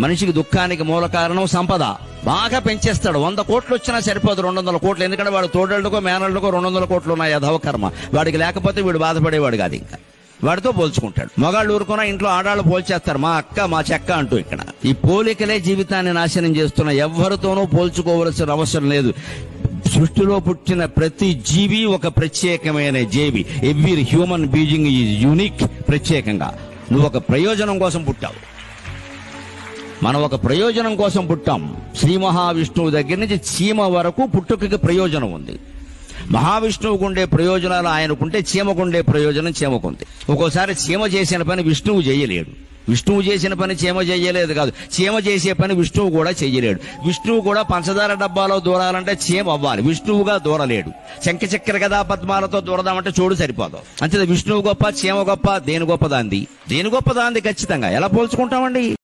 మనిషికి దుఃఖానికి మూల కారణం సంపద. బాగా పెంచేస్తాడు. వంద కోట్లు వచ్చినా సరిపోదు. రెండు వందల కోట్లు. ఎందుకంటే వాడు తోడళ్ళకో మేనళ్ళకో రెండు వందల కోట్లు ఉన్నాయి అధవ కర్మ. వాడికి లేకపోతే వీడు బాధపడేవాడు కాదు ఇంకా. వాడితో పోల్చుకుంటాడు. మగాళ్ళు ఊరుకున్నా ఇంట్లో ఆడాళ్ళు పోల్చేస్తారు. మా అక్క మా చెక్క అంటూ ఇక్కడ. ఈ పోలికలే జీవితాన్ని నాశనం చేస్తున్న ఎవ్వరితోనూ పోల్చుకోవలసిన అవసరం లేదు. సృష్టిలో పుట్టిన ప్రతి జీవి ఒక ప్రత్యేకమైన జీవి. Every human being is unique ప్రత్యేకంగా. నువ్వు ఒక ప్రయోజనం కోసం పుట్టావు. మనం ఒక ప్రయోజనం కోసం పుట్టాం. శ్రీ మహావిష్ణువు దగ్గర నుంచి చీమ వరకు పుట్టుకకి ప్రయోజనం ఉంది. మహావిష్ణువుకు ఉండే ప్రయోజనాలు ఆయనకుంటే చీమకుండే ప్రయోజనం చీమకుంది. ఒక్కోసారి చీమ చేసిన పని విష్ణువు చేయలేడు. విష్ణువు చేసిన పని చీమ చేయలేదు కాదు. చీమ చేసే పని విష్ణువు కూడా చేయలేడు. విష్ణువు కూడా పంచదార డబ్బాలో దూరాలంటే చీమ అవ్వాలి. విష్ణువుగా దూరలేడు. శంఖ చక్ర కదా పద్మాలతో దూరదామంటే చూడు సరిపోదు. అంతే విష్ణువు గొప్ప చీమ గొప్ప దేని గొప్పదాంది దేని గొప్పదాంది ఖచ్చితంగా? ఎలా పోల్చుకుంటామండి?